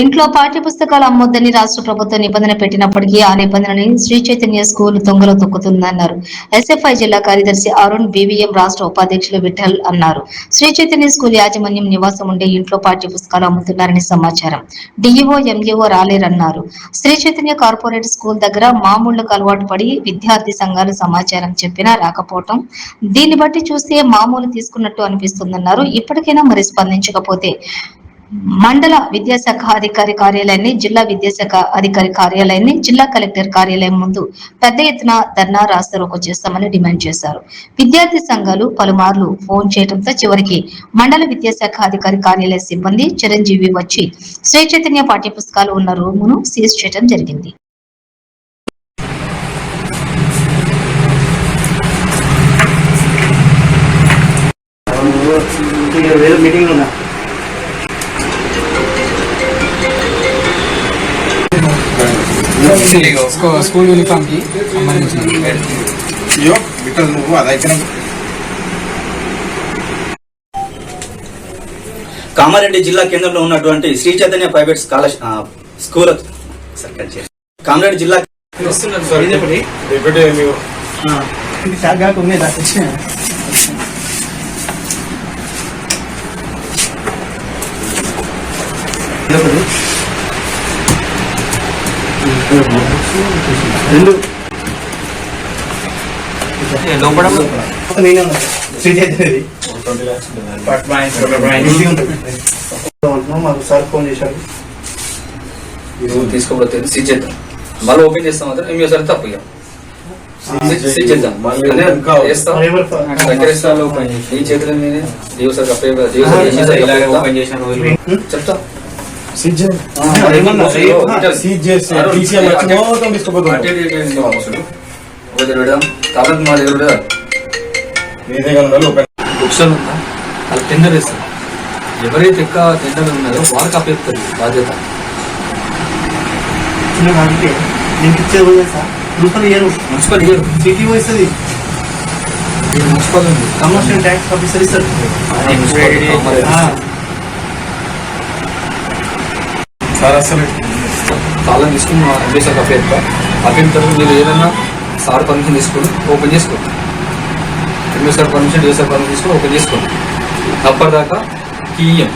ఇంట్లో పాఠ్య పుస్తకాలు అమ్మొద్దని రాష్ట్ర ప్రభుత్వం నిబంధన పెట్టినప్పటికీ ఆ నిబంధనని శ్రీ చైతన్య స్కూల్ తొంగలో తొక్కుతుందన్నారు. ఎస్ఎఫ్ఐ జిల్లా కార్యదర్శి అరుణ్ బీవీఎం రాష్ట్ర ఉపాధ్యక్షులు విఠల్ అన్నారు. శ్రీ చైతన్య స్కూల్ యాజమాన్యం నివాసం ఉండే ఇంట్లో పాఠ్య పుస్తకాలు అమ్ముతున్నారని సమాచారం. డిఈఓ ఎంఈఓ రాలేరన్నారు. శ్రీ చైతన్య కార్పొరేట్ స్కూల్ దగ్గర మామూళ్ళకు అలవాటు పడి విద్యార్థి సంఘాలు సమాచారం చెప్పినా రాకపోవటం దీన్ని బట్టి చూస్తే మామూలు తీసుకున్నట్టు అనిపిస్తుందన్నారు. ఇప్పటికైనా మరి స్పందించకపోతే మండల విద్యాశాఖ అధికారి కార్యాలయాన్ని జిల్లా విద్యాశాఖ అధికారి కార్యాలయాన్ని జిల్లా కలెక్టర్ కార్యాలయం ముందు పెద్ద ఎత్తున ధర్నా రాస్తారోకో చేస్తామని డిమాండ్ చేశారు. విద్యార్థి సంఘాలు పలుమార్లు ఫోన్ చేయడంతో చివరికి మండల విద్యాశాఖ అధికారి కార్యాలయ సిబ్బంది చిరంజీవి వచ్చి శ్రీ చైతన్య పాఠ్య పుస్తకాలు ఉన్న రూమును సీజ్ చేయడం జరిగింది. మీటింగ్ ఉన్నా స్కూ- స్కూల్ యూనిఫామ్కి సంబంధించి అయ్యో బిడ్డలు నువ్వు అదైతే కామారెడ్డి జిల్లా కేంద్రంలో ఉన్నటువంటి శ్రీ చైతన్య ప్రైవేట్ స్కాలర్ ఆ, స్కూల్. కామారెడ్డి జిల్లా ఇదొకటి అంటున్నాం, మాకు సార్ ఫోన్ చేశారు. నువ్వు తీసుకోబోతే సీజ్ చేద్దాం మళ్ళీ ఓపెన్ చేస్తాం మాత్రం ఏం చేస్తారు తప్పు సీజ్ చేద్దాం? దగ్గర చేతుల మీద చెప్తా. వాళ్ళు టెండర్ ఇస్తారు ఎవరైతే ఎక్కువ టెండర్ ఉన్నారో వాళ్ళకి అప్పచెప్తారు బాధ్యత. నేను మున్సిపల్ ఇయ్యరు. సిటీ పోయిస్తుంది. ఇది మున్సిపల్ ఉంది. కమర్షియల్ ట్యాక్స్ ఆఫీసర్ ఇస్తారు అది మున్సిపల్ కామారెడ్డి. ఆ, సార్ అసలు తాళం తీసుకుని మా ఎంబీసార్ అప్పచెప్తా అప్పయిన తర్వాత మీరు ఏదైనా సార్ పర్మిషన్ తీసుకొని ఓపెన్ చేసుకోండి ఎంబీసార్ పర్మిషన్ డిఎస్ఆర్ పర్మిషన్ తీసుకొని ఓపెన్ చేసుకోండి అప్పటిదాకా కీ ఇయ్యం.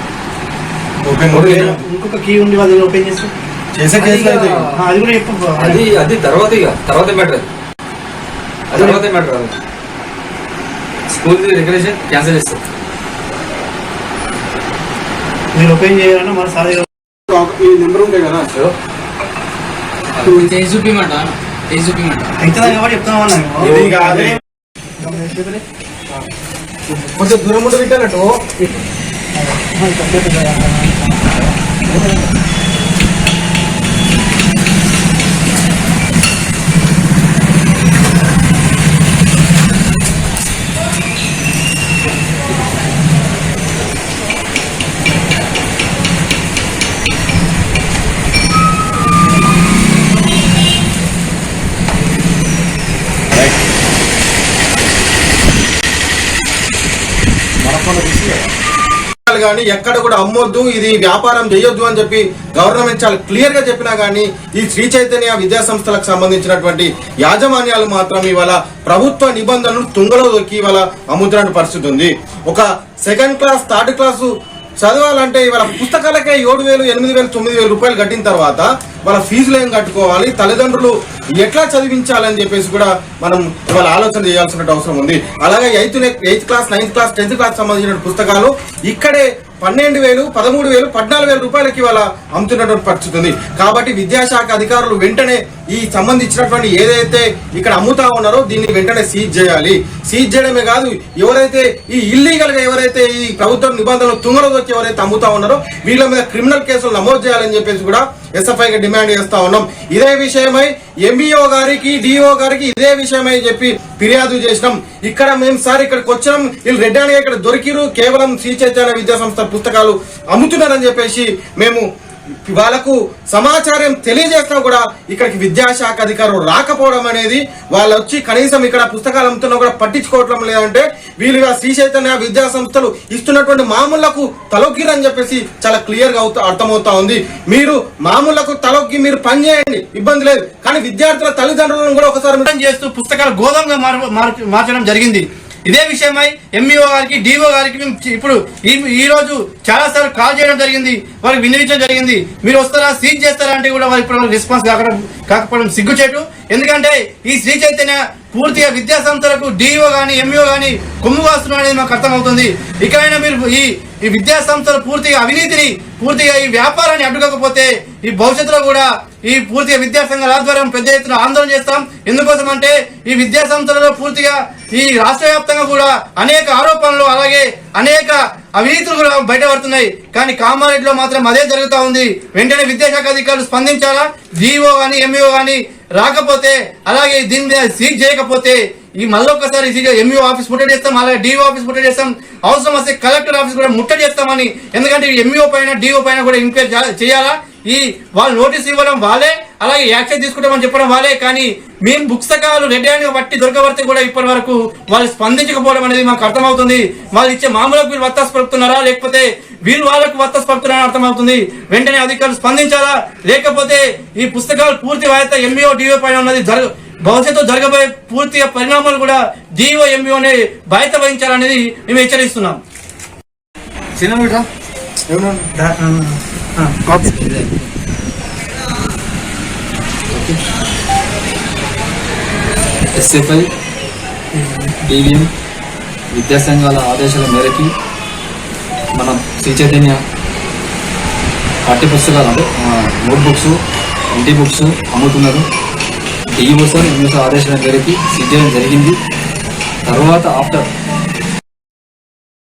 ఓపెన్. ఇంకొక కీ ఉండి వాళ్ళు ఓపెన్ చేస్తారు చేసే కేసులు అయితే ఆ, అది కూడా చెప్పు అది అది తర్వాత ఇక తర్వాత మ్యాటర్ అది. తర్వాత మ్యాటర్ అది స్కూల్ రెగ్యులేషన్ క్యాన్సిల్ చేస్తారు మీరు ఓపెన్ చేయాలన్నా మన సార్ ఈ నెంబర్ ఉంటాయి కదా. చేసి చూపిమంట చేసి చూపిమంట అయితే కాబట్టి కాదు. కొంచెం దూరం ఉంటే పెట్టానట్టు కానీ ఎక్కడ కూడా అమ్మొద్దు ఇది వ్యాపారం చేయొద్దు అని చెప్పి గవర్నమెంట్ చాలా క్లియర్గా చెప్పినా కానీ ఈ శ్రీ చైతన్య విద్యా సంస్థలకు సంబంధించినటువంటి యాజమాన్యాలు మాత్రం ఇవాళ ప్రభుత్వ నిబంధనలు తుంగలో దొక్కి ఇవాళ అమ్ముతున్న పరిస్థితి ఉంది. ఒక సెకండ్ క్లాస్ థర్డ్ క్లాసు చదవాలంటే ఇవాళ పుస్తకాలకే ఏడు వేలు ఎనిమిది వేలు తొమ్మిది వేలు రూపాయలు కట్టిన తర్వాత వాళ్ళ ఫీజులు ఏం కట్టుకోవాలి తల్లిదండ్రులు ఎట్లా చదివించాలని చెప్పేసి కూడా మనం ఇవాళ ఆలోచన చేయాల్సిన అవసరం ఉంది. అలాగే eighth eighth class ninth class tenth class సంబంధించిన పుస్తకాలు ఇక్కడే పన్నెండు వేలు పదమూడు వేలు పద్నాలుగు వేల రూపాయలకి ఇవాళ అమ్ముతున్నటువంటి పరిస్థితి ఉంది. కాబట్టి విద్యాశాఖ అధికారులు వెంటనే ఈ సంబంధించినటువంటి ఏదైతే ఇక్కడ అమ్ముతా ఉన్నారో దీన్ని వెంటనే సీజ్ చేయాలి. సీజ్ చేయడమే కాదు ఎవరైతే ఈ ఇల్లీగల్గా ఎవరైతే ఈ ప్రభుత్వ నిబంధనలు తుంగలో వచ్చి ఎవరైతే అమ్ముతా ఉన్నారో వీళ్ళ మీద క్రిమినల్ కేసులు నమోదు చేయాలని చెప్పేసి కూడా ఎస్ఎఫ్ఐ గా డిమాండ్ చేస్తా ఉన్నాం. ఇదే విషయమై ఎంఈఓ గారికి డిఓ గారికి ఇదే విషయమై చెప్పి ఫిర్యాదు చేసినాం. ఇక్కడ మేము సార్ ఇక్కడికి వచ్చినాం. వీళ్ళు రెడ్ ఇక్కడ దొరికిరు కేవలం శ్రీ చైతన్య విద్యా సంస్థ పుస్తకాలు అమ్ముతున్నారని చెప్పేసి మేము వాళ్ళకు సమాచారం తెలియజేసినా కూడా ఇక్కడికి విద్యాశాఖ అధికారులు రాకపోవడం అనేది వాళ్ళు వచ్చి కనీసం ఇక్కడ పుస్తకాలు అమ్ముతున్నా కూడా పట్టించుకోవడం లేదంటే వీళ్ళుగా శ్రీ చైతన్య విద్యా సంస్థలు ఇస్తున్నటువంటి మామూళ్ళకు తలొగ్గిరని చెప్పేసి చాలా క్లియర్గా అర్థమవుతా ఉంది. మీరు మామూళ్ళకు తలొగ్గి మీరు పని చేయండి. ఇబ్బంది లేదు. కానీ విద్యార్థుల తల్లిదండ్రులను కూడా ఒకసారి చేస్తూ పుస్తకాలు గోధంగా మార్చడం జరిగింది. ఇదే విషయమై ఎంఈఓ గారికి డిఓ గారికి మేము ఇప్పుడు ఈ రోజు చాలా సార్లు కాల్ చేయడం జరిగింది. వారికి వినియోగించడం జరిగింది. మీరు వస్తారా? సీజ్ చేస్తారా? అంటే కూడా వారి ఇప్పుడు రెస్పాన్స్ కాకడం కాకపోవడం సిగ్గుచేటు. ఎందుకంటే ఈ శ్రీ చైతన్య పూర్తిగా విద్యా సంస్థలకు డిఓ గాని ఎంఈఓ గాని కొమ్ము వాస్తున్నారు అనేది మాకు అర్థమవుతుంది. ఇకైనా మీరు ఈ ఈ విద్యా సంస్థలు పూర్తిగా అవినీతిని పూర్తిగా ఈ వ్యాపారాన్ని అడ్డుకోకపోతే ఈ భవిష్యత్తులో కూడా ఈ పూర్తిగా విద్యా సంఘాల ఆధ్వర్యం పెద్ద ఎత్తున ఆందోళన చేస్తాం. ఎందుకోసం అంటే ఈ విద్యా సంస్థలలో పూర్తిగా ఈ రాష్ట్ర వ్యాప్తంగా కూడా అనేక ఆరోపణలు అలాగే అనేక అవినీతులు కూడా బయటపడుతున్నాయి. కానీ కామారెడ్డిలో మాత్రం అదే జరుగుతూ ఉంది. వెంటనే విద్యాశాఖ అధికారులు స్పందించాలా? జీవో కానీ ఎంఈఓ కానీ రాకపోతే అలాగే దీని మీద సీజ్ చేయకపోతే ఈ మళ్ళొక్కసారి ఎంఈఓ ఆఫీస్ ముట్టడి చేస్తాం అలాగే డిఓ ఆఫీస్ ముట్టడి చేస్తాం. అవసరం వస్తే కలెక్టర్ ఆఫీస్ కూడా ముట్టడి చేస్తామని. ఎందుకంటే ఎంఈఓ పైన డిఓ పైన కూడా ఎంక్వైరీ చేయాలా? ఈ వాళ్ళు నోటీస్ ఇవ్వడం వాళ్ళే అలాగే యాక్షన్ తీసుకుంటామని చెప్పడం వాళ్ళే కానీ మేము పుస్తకాలు రెడ్ హ్యాండ్ బట్టి దొరకబడితే కూడా ఇప్పటి వరకు వాళ్ళు స్పందించకపోవడం అనేది మాకు అర్థమవుతుంది. వాళ్ళు ఇచ్చే మామూలుకు వీళ్ళు వత్తాసు పలుకుతున్నారా? లేకపోతే వీళ్ళు వాళ్ళకు వత్తాసు పలుకుతున్నారా అర్థమవుతుంది. వెంటనే అధికారులు స్పందించాలా? లేకపోతే ఈ పుస్తకాలు పూర్తి వాయిత ఎంఈఓ డిఓ పైన ఉన్నది జరగ భవిష్యత్తు జరగబోయే పూర్తిగా పరిణామాలు కూడా డిఓ ఎంఈఓ అనే బాధ్యత వహించాలనేది మేము హెచ్చరిస్తున్నాం. ఎస్ఎఫ్ఐ డివిఎం విద్యా సంఘాల ఆదేశాల మేరకి మన శ్రీ చైతన్య పాఠ్య పుస్తకాలు అంటే నోట్ బుక్స్ ఇంటి బుక్స్ అమ్ముతున్నారు. డిఈఓ సార్ ఎంఓ సార్ ఆదేశాల మేరకి సీజ్ జరిగింది. తర్వాత ఆఫ్టర్